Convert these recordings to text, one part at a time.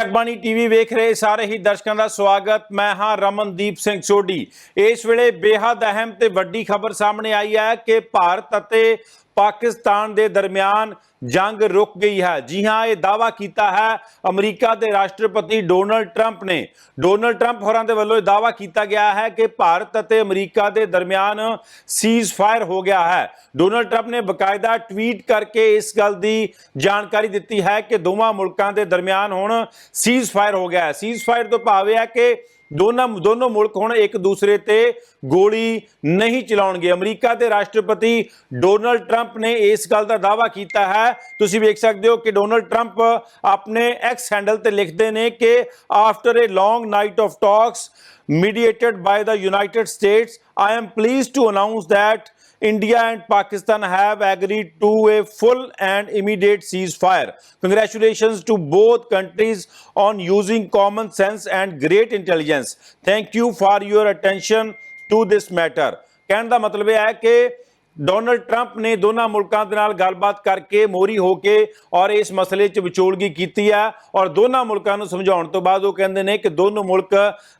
Jagbani TV ਵੇਖ ਰਹੇ ਸਾਰੇ ਹੀ ਦਰਸ਼ਕਾਂ ਦਾ ਸਵਾਗਤ। ਮੈਂ ਹਾਂ ਰਮਨਦੀਪ ਸਿੰਘ ਸੋਢੀ। ਇਸ ਵੇਲੇ ਬੇहद ਅਹਿਮ ਤੇ ਵੱਡੀ ਖਬਰ ਸਾਹਮਣੇ ਆਈ ਹੈ ਕਿ ਭਾਰਤ ਅਤੇ ਪਾਕਿਸਤਾਨ ਦੇ ਦਰਮਿਆਨ ਜੰਗ ਰੁਕ ਗਈ ਹੈ। ਜੀ ਹਾਂ, ਇਹ ਦਾਵਾ ਕੀਤਾ ਹੈ। ਅਮਰੀਕਾ ਦੇ ਰਾਸ਼ਟਰਪਤੀ ਡੋਨਲਡ ਟਰੰਪ ਨੇ। ਡੋਨਲਡ ਟਰੰਪ ਹੋਰਾਂ ਦੇ ਵੱਲੋਂ ਇਹ ਦਾਵਾ ਕੀਤਾ ਗਿਆ ਹੈ ਕਿ ਭਾਰਤ ਅਤੇ ਅਮਰੀਕਾ ਦੇ ਦਰਮਿਆਨ ਸੀਜ਼ ਫਾਇਰ ਹੋ ਗਿਆ ਹੈ। ਡੋਨਲਡ ਟਰੰਪ ਨੇ ਬਕਾਇਦਾ ਟਵੀਟ ਕਰਕੇ ਇਸ ਗੱਲ ਦੀ ਜਾਣਕਾਰੀ ਦਿੱਤੀ ਹੈ ਕਿ ਦੋਵਾਂ ਮੁਲਕਾਂ ਦੇ ਦਰਮਿਆਨ ਹੁਣ ਸੀਜ਼ ਫਾਇਰ ਹੋ ਗਿਆ ਹੈ। ਸੀਜ਼ ਫਾਇਰ ਤੋਂ ਭਾਵ ਇਹ ਹੈ ਕਿ ਦੋਨਾਂ ਦੋਨੋਂ ਮੁਲਕ ਹੁਣ ਇੱਕ ਦੂਸਰੇ ਤੇ ਗੋਲੀ ਨਹੀਂ ਚਲਾਉਣਗੇ। ਅਮਰੀਕਾ ਦੇ ਰਾਸ਼ਟਰਪਤੀ ਡੋਨਲਡ ਟਰੰਪ ਨੇ ਇਸ ਗੱਲ ਦਾ ਦਾਅਵਾ ਕੀਤਾ ਹੈ। ਤੁਸੀਂ ਵੇਖ ਸਕਦੇ ਹੋ ਕਿ ਡੋਨਲਡ ਟਰੰਪ ਆਪਣੇ ਐਕਸ ਹੈਂਡਲ ਤੇ ਲਿਖਦੇ ਨੇ ਕਿ after a long night of talks mediated by the United States I am pleased to announce that India and Pakistan have agreed to a full and immediate ceasefire. Congratulations to both countries on using common sense and great intelligence. Thank you for your attention to this matter. ਕਹਿਣ ਦਾ ਮਤਲਬ ਇਹ ਹੈ ਕਿ Donald Trump ਨੇ ਦੋਨਾਂ ਮੁਲਕਾਂ ਦੇ ਨਾਲ ਗੱਲਬਾਤ ਕਰਕੇ ਮੋਰੀ ਹੋ ਕੇ ਔਰ ਇਸ ਮਸਲੇ 'ਚ ਵਿਚੋਲਗੀ ਕੀਤੀ ਹੈ ਔਰ ਦੋਨਾਂ ਮੁਲਕਾਂ ਨੂੰ ਸਮਝਾਉਣ ਤੋਂ ਬਾਅਦ ਉਹ ਕਹਿੰਦੇ ਨੇ ਕਿ ਦੋਨੋਂ ਮੁਲਕ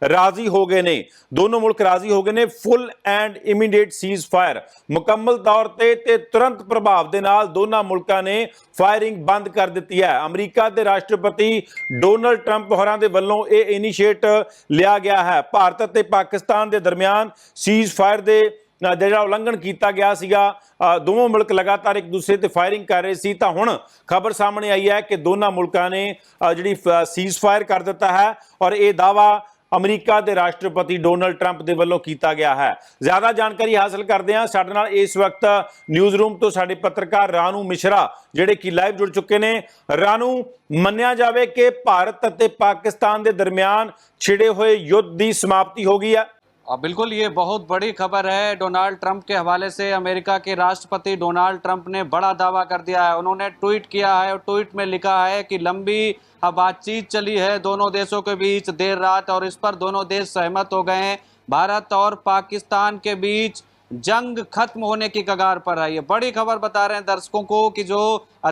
ਰਾਜ਼ੀ ਹੋ ਗਏ ਨੇ। ਦੋਨੋਂ ਮੁਲਕ ਰਾਜ਼ੀ ਹੋ ਗਏ ਨੇ full and immediate ceasefire ਮੁਕੰਮਲ ਤੌਰ ਤੇ ਤੇ ਤੁਰੰਤ ਪ੍ਰਭਾਵ ਦੇ ਨਾਲ ਦੋਨਾਂ ਮੁਲਕਾਂ ਨੇ ਫਾਇਰਿੰਗ ਬੰਦ ਕਰ ਦਿੱਤੀ ਹੈ। ਅਮਰੀਕਾ ਦੇ ਰਾਸ਼ਟਰਪਤੀ ਡੋਨਲਡ ਟਰੰਪ ਹੋਰਾਂ ਦੇ ਵੱਲੋਂ ਇਹ ਇਨੀਸ਼ੀਏਟ ਲਿਆ ਗਿਆ ਹੈ। ਭਾਰਤ ਅਤੇ ਪਾਕਿਸਤਾਨ ਦੇ ਦਰਮਿਆਨ ਸੀਜ਼ ਫਾਇਰ ਦੇ ਜਿਹੜਾ ਉਲੰਘਣ ਕੀਤਾ ਗਿਆ ਸੀਗਾ ਅ, ਦੋਵੇਂ ਮੁਲਕ ਲਗਾਤਾਰ ਇੱਕ ਦੂਸਰੇ ਤੇ ਫਾਇਰਿੰਗ ਕਰ ਰਹੇ ਸੀ। ਤਾਂ ਹੁਣ ਖਬਰ ਸਾਹਮਣੇ ਆਈ ਹੈ ਕਿ ਦੋਨਾਂ ਮੁਲਕਾਂ ਨੇ ਅ, ਜਿਹੜੀ ਸੀਜ਼ ਫਾਇਰ ਕਰ ਦਿੱਤਾ ਹੈ ਔਰ ਇਹ ਦਾਵਾ ਅਮਰੀਕਾ ਦੇ ਰਾਸ਼ਟਰਪਤੀ ਡੋਨਲਡ ਟਰੰਪ ਦੇ ਵੱਲੋਂ ਕੀਤਾ ਗਿਆ ਹੈ। ਜ਼ਿਆਦਾ ਜਾਣਕਾਰੀ ਹਾਸਲ ਕਰਦੇ ਹਾਂ। ਸਾਡੇ ਨਾਲ ਇਸ ਵਕਤ ਨਿਊਜ਼ ਰੂਮ ਤੋਂ ਸਾਡੇ ਪੱਤਰਕਾਰ ਰਾਨੂ ਮਿਸ਼ਰਾ ਜਿਹੜੇ ਕਿ ਲਾਈਵ ਜੁੜ ਚੁੱਕੇ ਨੇ। ਰਾਨੂ ਮੰਨਿਆ ਜਾਵੇ ਕਿ ਭਾਰਤ ਅਤੇ ਪਾਕਿਸਤਾਨ ਦੇ ਦਰਮਿਆਨ ਛਿੜੇ ਹੋਏ ਯੁੱਧ ਦੀ ਸਮਾਪਤੀ ਹੋ ਗਈ ਹੈ। आ, बिल्कुल ये बहुत बड़ी खबर है। डोनाल्ड ट्रंप के हवाले से अमेरिका के राष्ट्रपति डोनाल्ड ट्रंप ने बड़ा दावा कर दिया है। उन्होंने ट्वीट किया है और ट्वीट में लिखा है कि लंबी बातचीत चली है दोनों देशों के बीच। देर रात और इस पर दोनों देश सहमत हो गए हैं। भारत और पाकिस्तान के बीच जंग खत्म होने की कगार पर है। ये बड़ी खबर बता रहे हैं दर्शकों को कि जो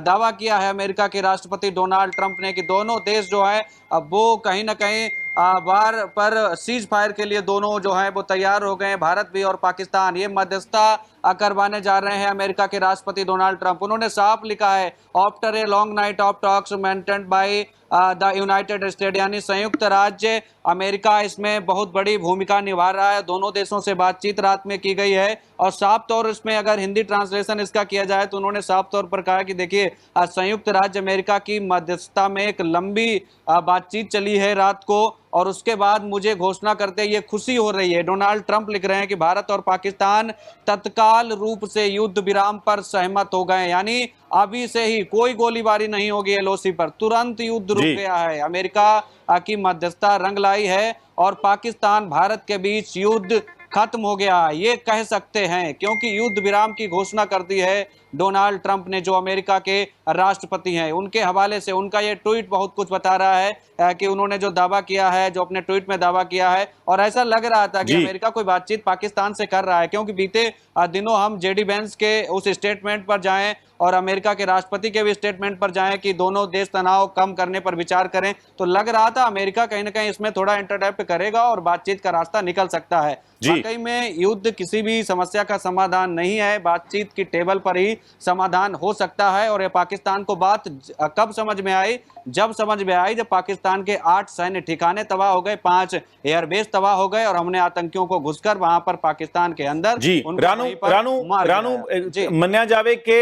दावा किया है अमेरिका के राष्ट्रपति डोनाल्ड ट्रंप ने कि दोनों देश जो है अब वो कहीं ना कहीं बार पर सीज फायर के लिए दोनों जो हैं वो तैयार हो गए हैं। भारत भी और पाकिस्तान, ये मध्यस्थता करवाने जा रहे हैं। अमेरिका के राष्ट्रपति डोनाल्ड ट्रंप, उन्होंने साफ़ लिखा है after a long night of talks maintained by the United State, यानी संयुक्त राज्य अमेरिका इसमें बहुत बड़ी भूमिका निभा रहा है। दोनों देशों से बातचीत रात में की गई है और साफ़ तौर इसमें अगर हिंदी ट्रांसलेशन इसका किया जाए तो उन्होंने साफ़ तौर पर कहा कि देखिए संयुक्त राज्य अमेरिका की मध्यस्थता में एक लंबी बातचीत चली है रात को। और उसके बाद मुझे घोषणा करते ये खुशी हो रही है। डोनाल्ड ट्रंप लिख रहे हैं कि भारत और पाकिस्तान तत्काल रूप से युद्ध विराम पर सहमत हो गए यानी अभी से ही कोई गोलीबारी नहीं होगी एलओसी पर। तुरंत युद्ध रुक गया है। अमेरिका की मध्यस्थता रंग लाई है और पाकिस्तान भारत के बीच युद्ध खत्म हो गया। ये कह सकते हैं क्योंकि युद्ध विराम की घोषणा कर दी है डोनाल्ड ट्रंप ने जो अमेरिका के राष्ट्रपति हैं। उनके हवाले से उनका ये ट्वीट बहुत कुछ बता रहा है कि उन्होंने जो दावा किया है जो अपने ट्वीट में दावा किया है और ऐसा लग रहा था कि अमेरिका कोई बातचीत पाकिस्तान से कर रहा है क्योंकि बीते दिनों हम जेडी बेंस के उस स्टेटमेंट पर जाएँ और अमेरिका के राष्ट्रपति के भी स्टेटमेंट पर जाएँ कि दोनों देश तनाव कम करने पर विचार करें तो लग रहा था अमेरिका कहीं ना कहीं इसमें थोड़ा इंटरडेप्ट करेगा और बातचीत का रास्ता निकल सकता है। वाकई में युद्ध किसी भी समस्या का समाधान नहीं है बातचीत की टेबल पर ही समाधान हो सकता है और ये पाकिस्तान को बात ज- कब समझ में आई जब समझ में आई जब पाकिस्तान के आठ सैन्य ठिकाने तबाह हो गए पांच एयरबेस तबाह हो गए और हमने आतंकियों को घुसकर वहां पर पाकिस्तान के अंदर ਜੀ उनको ਰਾਨੂ वहीं पर ਰਾਨੂ मार ਰਾਨੂ गिराया। ਅਹ, जी ਮੰਨਿਆ ਜਾਵੇ ਕਿ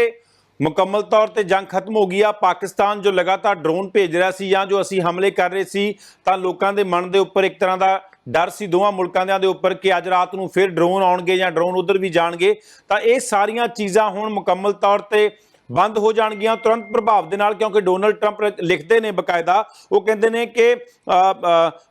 ਮੁਕੰਮਲ ਤੌਰ ਤੇ ਜੰਗ ਖਤਮ ਹੋ ਗਈ ਆ ਪਾਕਿਸਤਾਨ ਜੋ ਲਗਾਤਾਰ ਡਰੋਨ ਭੇਜ ਰਿਹਾ ਸੀ ਜਾਂ ਜੋ ਅਸੀਂ ਹਮਲੇ ਕਰ ਰਹੇ ਸੀ ਤਾਂ ਲੋਕਾਂ ਦੇ ਮਨ ਦੇ ਉੱਪਰ ਇੱਕ ਤਰ੍ਹਾਂ ਦਾ ਡਰ ਸੀ ਦੋਵਾਂ ਮੁਲਕਾਂ ਦਿਆਂ ਦੇ ਉੱਪਰ ਕਿ ਅੱਜ ਰਾਤ ਨੂੰ ਫਿਰ ਡਰੋਨ ਆਉਣਗੇ ਜਾਂ ਡਰੋਨ ਉਧਰ ਵੀ ਜਾਣਗੇ। ਤਾਂ ਇਹ ਸਾਰੀਆਂ ਚੀਜ਼ਾਂ ਹੁਣ ਮੁਕੰਮਲ ਤੌਰ ਤੇ ਬੰਦ ਹੋ ਜਾਣਗੀਆਂ ਤੁਰੰਤ ਪ੍ਰਭਾਵ ਦੇ ਨਾਲ ਕਿਉਂਕਿ ਡੋਨਲਡ ਟਰੰਪ ਲਿਖਦੇ ਨੇ ਬਕਾਇਦਾ ਉਹ ਕਹਿੰਦੇ ਨੇ ਕਿ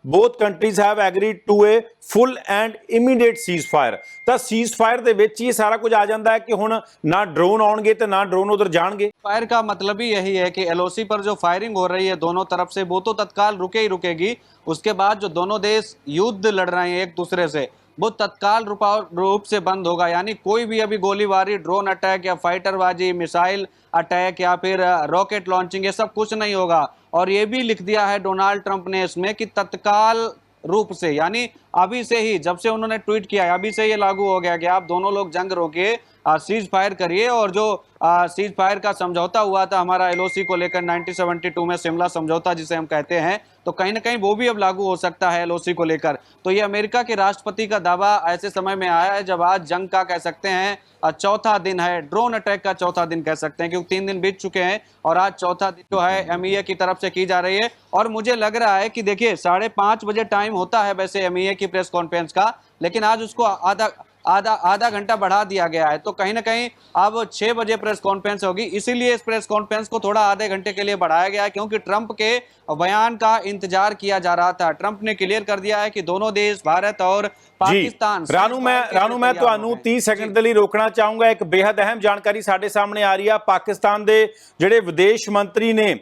both countries have agreed to a full and immediate ceasefire ਤਾਂ ਸੀਜ਼ ਫਾਇਰ ਦੇ ਵਿੱਚ ਹੀ ਇਹ ਸਾਰਾ ਕੁਝ ਆ ਜਾਂਦਾ ਹੈ ਕਿ ਹੁਣ ਨਾ ਡਰੋਨ ਆਉਣਗੇ ਤੇ ਨਾ ਡਰੋਨ ਉਧਰ ਜਾਣਗੇ फायर का मतलब ही यही है कि एलओसी पर जो फायरिंग हो रही है दोनों तरफ से वो तो तत्काल रुके ही रुकेगी उसके बाद जो दोनों देश युद्ध लड़ रहे हैं एक दूसरे से वो तत्काल रूपा से बंद होगा। यानी कोई भी अभी गोलीबारी ड्रोन अटैक या फाइटरबाजी मिसाइल अटैक या फिर रॉकेट लॉन्चिंग ये सब कुछ नहीं होगा। और ये भी लिख दिया है डोनाल्ड ट्रंप ने इसमें कि तत्काल रूप से, यानी अभी से ही, जब से उन्होंने ट्वीट किया है, अभी से ये लागू हो गया कि आप दोनों लोग जंग रोके सीज फायर करिए और जो सीज फायर का समझौता हुआ था हमारा एलओसी को लेकर 1972 में, शिमला समझौता जिसे हम कहते हैं तो कहीं ना कहीं वो भी अब लागू हो सकता है एलओसी को लेकर। तो ये अमेरिका के राष्ट्रपति का दावा ऐसे समय में आया है, जब आज जंग का कह सकते हैं चौथा दिन है ड्रोन अटैक का चौथा दिन कह सकते हैं, क्योंकि तीन दिन बीत चुके हैं और आज चौथा दिन जो है एमईए की तरफ़ से की जा रही है। और मुझे लग रहा है कि देखिए, साढ़े बजे टाइम होता है वैसे एमईए की प्रेस कॉन्फ्रेंस का, लेकिन आज उसको आधा आधा आधा घंटा बढ़ा दिया गया है। तो कहीं ना कहीं अब छह बजे प्रेस कॉन्फ्रेंस होगी, इसीलिए इस प्रेस कॉन्फ्रेंस को थोड़ा आधे घंटे के लिए बढ़ाया गया है, क्योंकि ट्रंप के बयान का इंतज़ार किया जा रहा था। ट्रंप ने क्लियर कर दिया है कि दोनों देश, भारत और ਪਾਕਿਸਤਾਨ ਰਾਨੂ ਮੈਂ ਰਾਨੂ ਮੈਂ ਤੁਹਾਨੂੰ 30 ਸੈਕਿੰਡ ਦੇ ਲਈ ਰੋਕਣਾ ਚਾਹੂੰਗਾ। ਇੱਕ ਬੇहद ਅਹਿਮ ਜਾਣਕਾਰੀ ਸਾਡੇ ਸਾਹਮਣੇ ਆ ਰਹੀ ਆ। ਪਾਕਿਸਤਾਨ ਦੇ ਜਿਹੜੇ ਵਿਦੇਸ਼ ਮੰਤਰੀ ਨੇ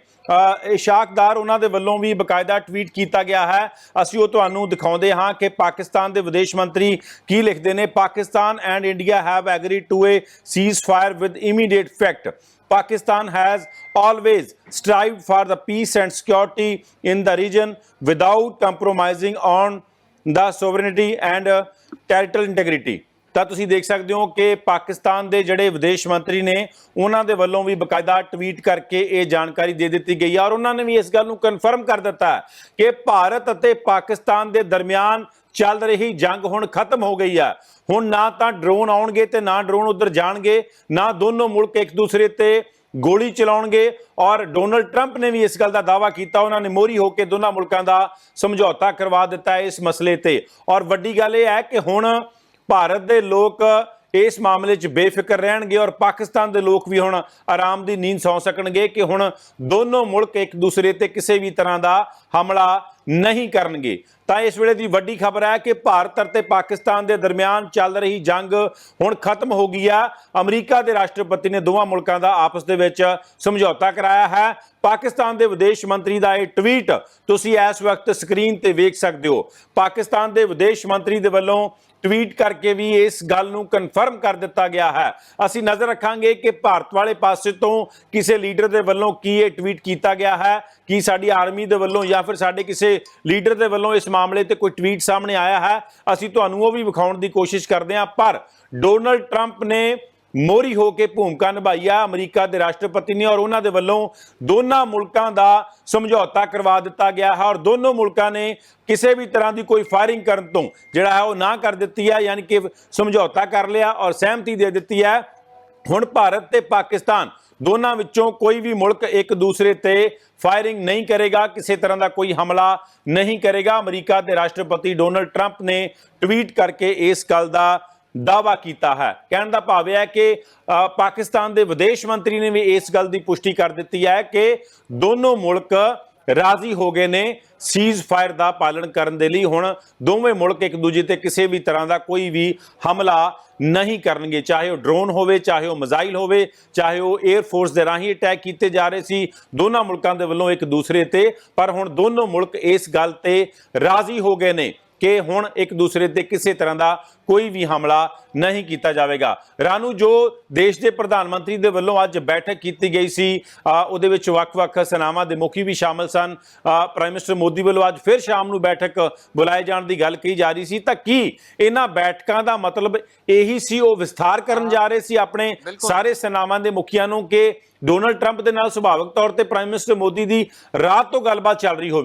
ਇਸ਼ਾਕਦਾਰ ਉਹਨਾਂ ਦੇ ਵੱਲੋਂ ਵੀ ਬਕਾਇਦਾ ਟਵੀਟ ਕੀਤਾ ਗਿਆ ਹੈ। ਅਸੀਂ ਉਹ ਤੁਹਾਨੂੰ ਦਿਖਾਉਂਦੇ ਹਾਂ ਕਿ ਪਾਕਿਸਤਾਨ ਦੇ ਵਿਦੇਸ਼ ਮੰਤਰੀ ਕੀ ਲਿਖਦੇ ਨੇ। Pakistan and India have agreed to a ceasefire with immediate effect Pakistan has always strived for the peace and security in the region without compromising on the sovereignty and uh, integrity ਤਾਂ ਤੁਸੀਂ ਦੇਖ ਸਕਦੇ ਹੋ ਕਿ ਪਾਕਿਸਤਾਨ ਦੇ ਜਿਹੜੇ ਵਿਦੇਸ਼ ਮੰਤਰੀ ਨੇ ਉਹਨਾਂ ਦੇ ਵੱਲੋਂ ਵੀ ਬਕਾਇਦਾ ਟਵੀਟ ਕਰਕੇ ਇਹ ਜਾਣਕਾਰੀ ਦੇ ਦਿੱਤੀ ਗਈ ਹੈ ਔਰ ਉਹਨਾਂ ਨੇ ਵੀ ਇਸ ਗੱਲ ਨੂੰ ਕਨਫਰਮ ਕਰ ਦਿੱਤਾ ਕਿ ਭਾਰਤ ਅਤੇ ਪਾਕਿਸਤਾਨ ਦੇ ਦਰਮਿਆਨ ਚੱਲ ਰਹੀ ਜੰਗ ਹੁਣ ਖਤਮ ਹੋ ਗਈ ਆ। ਹੁਣ ਨਾ ਤਾਂ ਡਰੋਨ ਆਉਣਗੇ ਤੇ ਨਾ ਡਰੋਨ ਉਧਰ ਜਾਣਗੇ ਨਾ ਦੋਨੋਂ ਮੁਲਕ ਇੱਕ ਦੂਸਰੇ ਤੇ ਗੋਲੀ ਚਲਾਉਣਗੇ ਔਰ ਡੋਨਲਡ ਟਰੰਪ ਨੇ ਵੀ ਇਸ ਗੱਲ ਦਾ ਦਾਅਵਾ ਕੀਤਾ। ਉਹਨਾਂ ਨੇ ਮੋਰੀ ਹੋ ਕੇ ਦੋਨਾਂ ਮੁਲਕਾਂ ਦਾ ਸਮਝੌਤਾ ਕਰਵਾ ਦਿੱਤਾ ਇਸ ਮਸਲੇ ਤੇ। ਔਰ ਵੱਡੀ ਗੱਲ ਇਹ ਹੈ ਕਿ ਹੁਣ ਭਾਰਤ ਦੇ ਲੋਕ ਇਸ ਮਾਮਲੇ 'ਚ ਬੇਫਿਕਰ ਰਹਿਣਗੇ ਔਰ ਪਾਕਿਸਤਾਨ ਦੇ ਲੋਕ ਵੀ ਹੁਣ ਆਰਾਮ ਦੀ ਨੀਂਦ ਸੌਂ ਸਕਣਗੇ ਕਿ ਹੁਣ ਦੋਨੋਂ ਮੁਲਕ ਇੱਕ ਦੂਸਰੇ ਤੇ ਕਿਸੇ ਵੀ ਤਰ੍ਹਾਂ ਦਾ ਹਮਲਾ ਨਹੀਂ ਕਰਨਗੇ। ਤਾਂ ਇਸ ਵੇਲੇ ਦੀ ਵੱਡੀ ਖਬਰ ਹੈ ਕਿ ਭਾਰਤ ਅਤੇ ਪਾਕਿਸਤਾਨ ਦੇ ਦਰਮਿਆਨ ਚੱਲ ਰਹੀ ਜੰਗ ਹੁਣ ਖਤਮ ਹੋ ਗਈ ਆ। ਅਮਰੀਕਾ ਦੇ ਰਾਸ਼ਟਰਪਤੀ ਨੇ ਦੋਵਾਂ ਮੁਲਕਾਂ ਦਾ ਆਪਸ ਦੇ ਵਿੱਚ ਸਮਝੌਤਾ ਕਰਾਇਆ ਹੈ। ਪਾਕਿਸਤਾਨ ਦੇ ਵਿਦੇਸ਼ ਮੰਤਰੀ ਦਾ ਇਹ ਟਵੀਟ ਤੁਸੀਂ ਇਸ ਵਕਤ ਸਕਰੀਨ ਤੇ ਵੇਖ ਸਕਦੇ ਹੋ। ਪਾਕਿਸਤਾਨ ਦੇ ਵਿਦੇਸ਼ ਮੰਤਰੀ ਦੇ ਵੱਲੋਂ ਟਵੀਟ ਕਰਕੇ ਵੀ ਇਸ ਗੱਲ ਨੂੰ ਕਨਫਰਮ ਕਰ ਦਿੱਤਾ ਗਿਆ ਹੈ। ਅਸੀਂ ਨਜ਼ਰ ਰੱਖਾਂਗੇ ਕਿ ਭਾਰਤ ਵਾਲੇ ਪਾਸੇ ਤੋਂ ਕਿਸੇ ਲੀਡਰ ਦੇ ਵੱਲੋਂ ਕੀ ਇਹ ਟਵੀਟ ਕੀਤਾ ਗਿਆ ਹੈ, ਕੀ ਸਾਡੀ ਆਰਮੀ ਦੇ ਵੱਲੋਂ ਜਾਂ ਫਿਰ ਸਾਡੇ ਕਿਸੇ ਲੀਡਰ ਦੇ ਵੱਲੋਂ ਇਸ ਮਾਮਲੇ ਤੇ ਕੋਈ ਟਵੀਟ ਸਾਹਮਣੇ ਆਇਆ ਹੈ। ਅਸੀਂ ਤੁਹਾਨੂੰ ਉਹ ਵੀ ਵਿਖਾਉਣ ਦੀ ਕੋਸ਼ਿਸ਼ ਕਰਦੇ ਹਾਂ, ਪਰ ਡੋਨਲਡ ਟਰੰਪ ਨੇ ਮੋਰੀ ਹੋ ਕੇ ਭੂਮਿਕਾ ਨਿਭਾਈ ਆ। ਅਮਰੀਕਾ ਦੇ ਰਾਸ਼ਟਰਪਤੀ ਨੇ ਔਰ ਉਹਨਾਂ ਦੇ ਵੱਲੋਂ ਦੋਨਾਂ ਮੁਲਕਾਂ ਦਾ ਸਮਝੌਤਾ ਕਰਵਾ ਦਿੱਤਾ ਗਿਆ ਹੈ ਔਰ ਦੋਨੋਂ ਮੁਲਕਾਂ ਨੇ ਕਿਸੇ ਵੀ ਤਰ੍ਹਾਂ ਦੀ ਕੋਈ ਫਾਇਰਿੰਗ ਕਰਨ ਤੋਂ ਜਿਹੜਾ ਹੈ ਉਹ ਨਾ ਕਰ ਦਿੱਤੀ ਹੈ, ਯਾਨੀ ਕਿ ਸਮਝੌਤਾ ਕਰ ਲਿਆ ਔਰ ਸਹਿਮਤੀ ਦੇ ਦਿੱਤੀ ਹੈ। ਹੁਣ ਭਾਰਤ ਤੇ ਪਾਕਿਸਤਾਨ ਦੋਨਾਂ ਵਿੱਚੋਂ ਕੋਈ ਵੀ ਮੁਲਕ ਇੱਕ ਦੂਸਰੇ ਤੇ ਫਾਇਰਿੰਗ ਨਹੀਂ ਕਰੇਗਾ, ਕਿਸੇ ਤਰ੍ਹਾਂ ਦਾ ਕੋਈ ਹਮਲਾ ਨਹੀਂ ਕਰੇਗਾ। ਅਮਰੀਕਾ ਦੇ ਰਾਸ਼ਟਰਪਤੀ ਡੋਨਲਡ ਟਰੰਪ ਨੇ ਟਵੀਟ ਕਰਕੇ ਇਸ ਗੱਲ ਦਾ ਦਾਵਾ ਕੀਤਾ ਹੈ। ਕਹਿਣ ਦਾ ਭਾਵ ਇਹ ਹੈ ਕਿ ਪਾਕਿਸਤਾਨ ਦੇ ਵਿਦੇਸ਼ ਮੰਤਰੀ ਨੇ ਵੀ ਇਸ ਗੱਲ ਦੀ ਪੁਸ਼ਟੀ ਕਰ ਦਿੱਤੀ ਹੈ ਕਿ ਦੋਨੋਂ ਮੁਲਕ ਰਾਜ਼ੀ ਹੋ ਗਏ ਨੇ ਸੀਜ਼ ਫਾਇਰ ਦਾ ਪਾਲਣ ਕਰਨ ਦੇ ਲਈ। ਹੁਣ ਦੋਵੇਂ ਮੁਲਕ ਇੱਕ ਦੂਜੇ ਤੇ ਕਿਸੇ ਵੀ ਤਰ੍ਹਾਂ ਦਾ ਕੋਈ ਵੀ ਹਮਲਾ ਨਹੀਂ ਕਰਨਗੇ। ਚਾਹੇ ਉਹ ਡਰੋਨ ਹੋਵੇ, ਚਾਹੇ ਉਹ ਮਿਜ਼ਾਈਲ ਹੋਵੇ, ਚਾਹੇ ਉਹ 에ਅਰ ਫੋਰਸ ਦੇ ਰਾਹੀਂ ਅਟੈਕ ਕੀਤੇ ਜਾ ਰਹੇ ਸੀ। ਦੋਨਾਂ ਮੁਲਕਾਂ ਦੇ ਵੱਲੋਂ ਇੱਕ ਦੂਸਰੇ ਤੇ। ਪਰ ਹੁਣ ਦੋਨੋਂ ਮੁਲਕ ਇਸ ਗੱਲ ਤੇ ਰਾਜ਼ੀ ਹੋ ਗਏ ਨੇ। ਕਿ ਹੁਣ ਇੱਕ ਦੂਸਰੇ ਤੇ ਕਿਸੇ ਤਰ੍ਹਾਂ ਦਾ ਕੋਈ ਵੀ ਹਮਲਾ ਨਹੀਂ ਕੀਤਾ ਜਾਵੇਗਾ। ਰਾਨੂ ਜੋ ਦੇਸ਼ ਦੇ ਪ੍ਰਧਾਨ ਮੰਤਰੀ ਦੇ ਵੱਲੋਂ ਅੱਜ ਬੈਠਕ ਕੀਤੀ ਗਈ ਸੀ ਉਹਦੇ ਵਿੱਚ ਵੱਖ-ਵੱਖ ਸੈਨਾਵਾਂ ਦੇ ਮੁਖੀ ਵੀ ਸ਼ਾਮਲ ਸਨ। ਪ੍ਰਾਈਮ ਮਿਨਿਸਟਰ ਮੋਦੀ ਵੱਲੋਂ ਅੱਜ ਫਿਰ ਸ਼ਾਮ ਨੂੰ ਬੈਠਕ ਬੁਲਾਏ ਜਾਣ ਦੀ ਗੱਲ ਕਹੀ ਜਾ ਰਹੀ ਸੀ। ਤਾਂ ਕੀ ਇਹਨਾਂ ਬੈਠਕਾਂ ਦਾ ਮਤਲਬ ਇਹੀ ਸੀ ਉਹ ਵਿਸਥਾਰ ਕਰਨ ਜਾ ਰਹੇ ਸੀ ਆਪਣੇ। ਸਾਰੇ ਸੈਨਾਵਾਂ ਦੇ ਮੁਖੀਆਂ ਨੂੰ ਕਿ ਡੋਨਲਡ ਟਰੰਪ ਦੇ ਨਾਲ ਸੁਭਾਵਿਕ ਤੌਰ ਤੇ ਪ੍ਰਾਈਮ ਮਿਨਿਸਟਰ ਮੋਦੀ ਦੀ ਰਾਤ ਤੋਂ ਗੱਲਬਾਤ ਚੱਲ ਰਹੀ ਹੋਵੇ?